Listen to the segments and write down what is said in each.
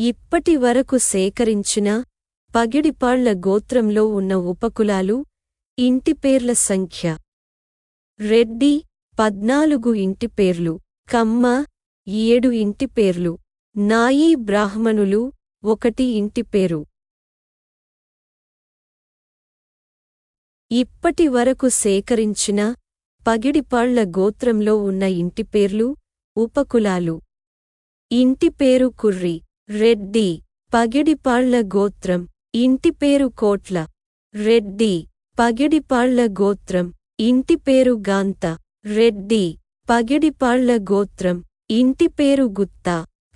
ఇప్పటి వరకు సేకరించిన పగిడిపాళ్ళ గోత్రంలో ఉన్న ఉపకులాలు ఇంటి పేర్ల సంఖ్య. రెడ్డి పద్నాలుగు ఇంటి పేర్లు. కమ్మ ఏడు ఇంటి పేర్లు. నాయీ బ్రాహ్మణులు ఒకటి ఇంటి పేరు. ఇప్పటి వరకు సేకరించిన పగిడిపాళ్ళ గోత్రంలో ఉన్న ఇంటి పేర్లు ఉపకులాలు. ఇంటి పేరు కుర్రి. రెడ్డి పగిడిపాళ్ళ గోత్రం ఇంటి పేరు కోట్ల. రెడ్డి పగిడిపాళ్ళ గోత్రం ఇంటి పేరు గాంత. రెడ్డి పగిడిపాళ్ళ గోత్రం ఇంటి పేరు గుత్త.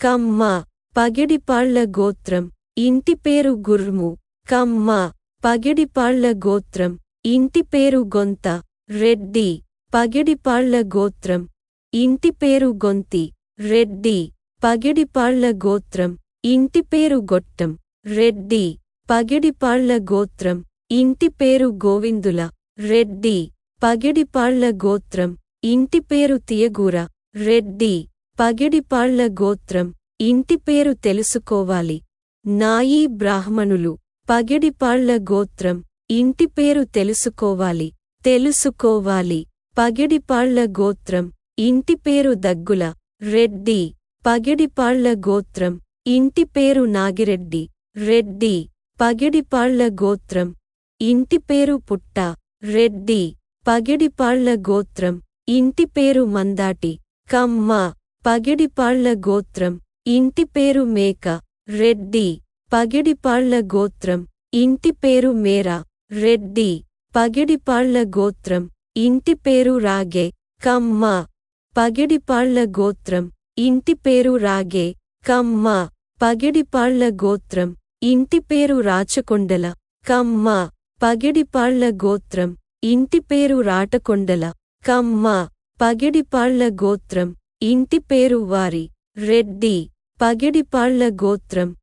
కమ్మ పగిడిపాళ్ళ గోత్రం ఇంటి పేరు గుర్ము. కమ్మ పగిడిపాళ్ళ గోత్రం ఇంటి పేరు గొంత. రెడ్డి పగిడిపాళ్ళ గోత్రం ఇంటి పేరు గొంతి. రెడ్డి పగిడిపాళ్ళ గోత్రం ఇంటి పేరు గొట్టం. రెడ్డి పగిడిపాళ్ళ గోత్రం. ఇంటి పేరు గోవిందుల. రెడ్డి పగిడిపాళ్ళ గోత్రం. ఇంటి పేరు తియగూర. రెడ్డి పగిడిపాళ్ళ గోత్రం. ఇంటి పేరు తెలుసుకోవాలి. నాయీ బ్రాహ్మణులు పగిడిపాళ్ళ గోత్రం. ఇంటి పేరు తెలుసుకోవాలి. తెలుసుకోవాలి. పగిడిపాళ్ళ గోత్రం. ఇంటి పేరు దగ్గుల. రెడ్డి పగిడిపాళ్ళ గోత్రం. ఇంటి పేరు నాగిరెడ్డి రెడ్డి పగిడిపాళ్ళ గోత్రం. ఇంటి పేరు పుట్ట రెడ్డి పగిడిపాళ్ళ గోత్రం. ఇంటి పేరు మందాటి కమ్మ పగిడిపాళ్ళ గోత్రం. ఇంటి పేరు మేక రెడ్డి పగిడిపాళ్ళ గోత్రం. ఇంటి పేరు మేరా రెడ్డి పగిడిపాళ్ళ గోత్రం. ఇంటి పేరు రాగే కమ్మ పగిడిపాళ్ళ గోత్రం. ఇంటి పేరు రాగే కమ్మ పగిడిపాళ్ళ గోత్రం. ఇంటి పేరు రాచకొండల. కమ్మ. పగిడిపాళ్ళ గోత్రం. ఇంటి పేరు రాటకొండల. కమ్మ. పగిడిపాళ్ళ గోత్రం. ఇంటి పేరు వారి. రెడ్డి. పగిడిపాళ్ళ గోత్రం.